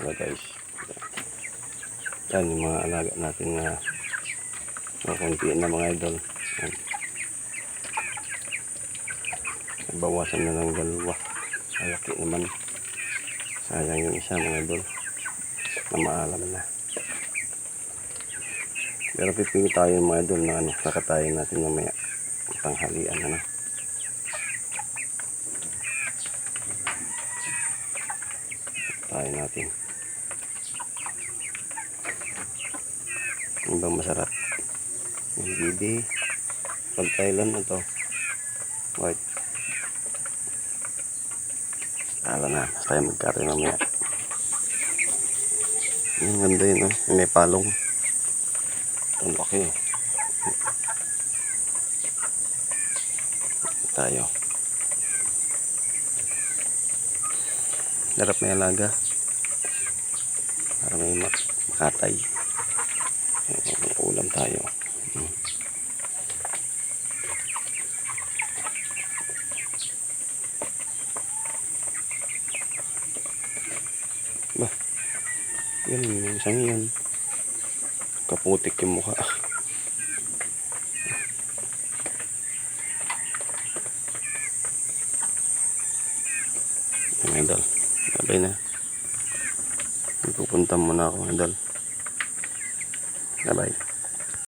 Wala guys. Yan yung mga alaga natin na mga konti na mga idol. Yan. Bawasan na ng dalawa. Malaki naman. Sayang yung isa mga idol. Na maalam na. Pero pipili tayo mga idol na ano, kakatayin natin mamaya. Tanghalian na na. Tayo natin. Ano bang masarap? Yung bibi. Pag Thailand na to. White. Kala na. Tayo magkari mamaya. Ang ganda yun, oh. May palong. Ang laki. Tayo. Darap may alaga. Para may mak- makatay. Ulam tayo. Hmm. Ba, yan yung isang yan. Kaputik yung mukha. Yung idol. Babay na. Pupunta muna ako, idol. Bye-bye.